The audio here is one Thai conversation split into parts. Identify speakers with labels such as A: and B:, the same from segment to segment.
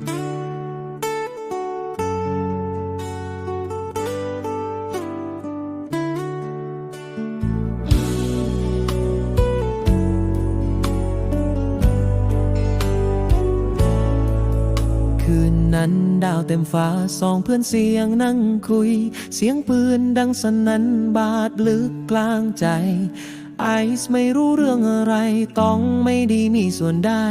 A: คืนนั้นดาวเต็มฟ้าสองเพื่อนเสียงนั่งคุย เสียงปืนดังสนั่นบาดลึกกลางใจ ไอซ์ไม่รู้เรื่องอะไร ต้องไม่ดีมีส่วนได้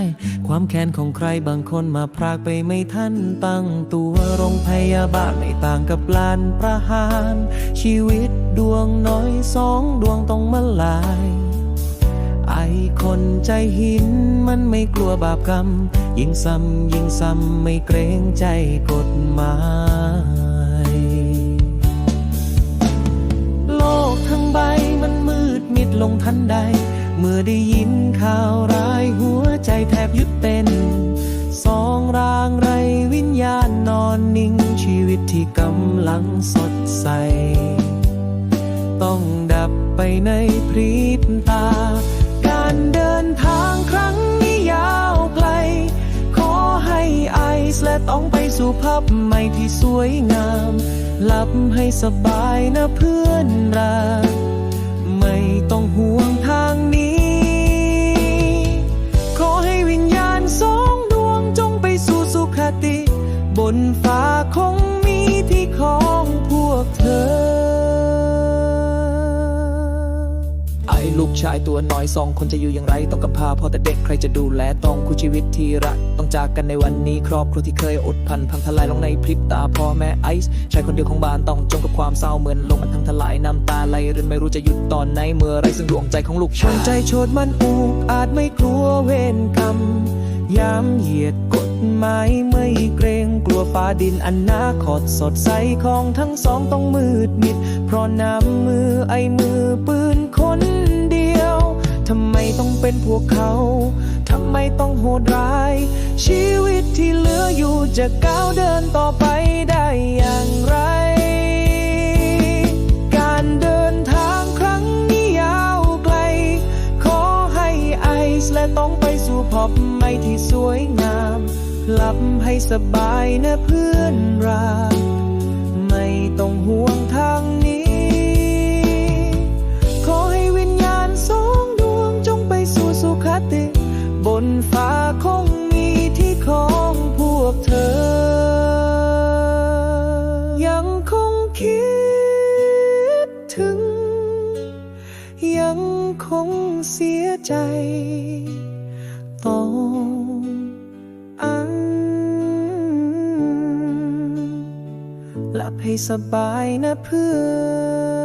A: ความแค้นของใครบางคนมาพรากไปไม่ทันตั้งตัวโรงพยาบาลไม่ต่างกับลานประหาร ชีวิตดวงน้อยสองดวงต้องมาลาย ไอคนใจหินมันไม่กลัวบาปกรรม ยิ่งซ้ำยิ่งซ้ำไม่เกรงใจกฎหมาย ทันใด เมื่อได้ยินข่าวร้ายหัวใจแทบหยุดเต้นสองร่างไรวิญญาณนอนนิ่งชีวิตที่กำลังสดใส ต้องดับไปในพริบตา การเดินทางครั้งนี้ยาวไกล ขอให้ไอซ์และต้องไปสู่ภพใหม่ที่สวยงามหลับให้สบายนะเพื่อนรักไม่ต้องห่วง ลูกชายตัวน้อยสองคนจะอยู่อย่างไรต้องกำพร้าพ่อแต่เด็กใครจะดูแลต้องคู่ชีวิตที่รักต้องจากกันในวันนี้ครอบครัวที่เคยอดพันพังทลายลงในพริบตาพ่อแม่ไอซ์ชายคนเดียวของบ้านต้องจมกับความเศร้าเหมือนลมมันทั้งทลายน้ำตาไหลรินไม่รู้จะหยุดตอนไหนเมื่อไรซึ่งดวงใจของลูกชายใจโชดมันอุกอาจไม่กลัวเวรกรรมยามเหยียด หมายไม่เกรงกลัวฟ้าดินอนาคตสดใสของทั้งสองต้องมืดมิด เพราะน้ำมือไอมือปืนคนเดียว ทำไมต้องเป็นพวกเขา ทำไมต้องโหดร้าย ชีวิตที่เหลืออยู่จะก้าวเดินต่อไปได้อย่างไร การเดินทางครั้งนี้ยาวไกล ขอให้ไอซ์และต้องไปสู่พบใหม่ที่สวยงาม หลับให้สบายนะเพื่อนรัก ไม่ต้องห่วงทางนี้ ขอให้วิญญาณสองดวงจงไปสู่สุขติ บนฟ้าคงมีที่ของพวกเธอ ยังคงคิดถึง ยังคงเสียใจต้อง หลับให้สบายนะเพื่อน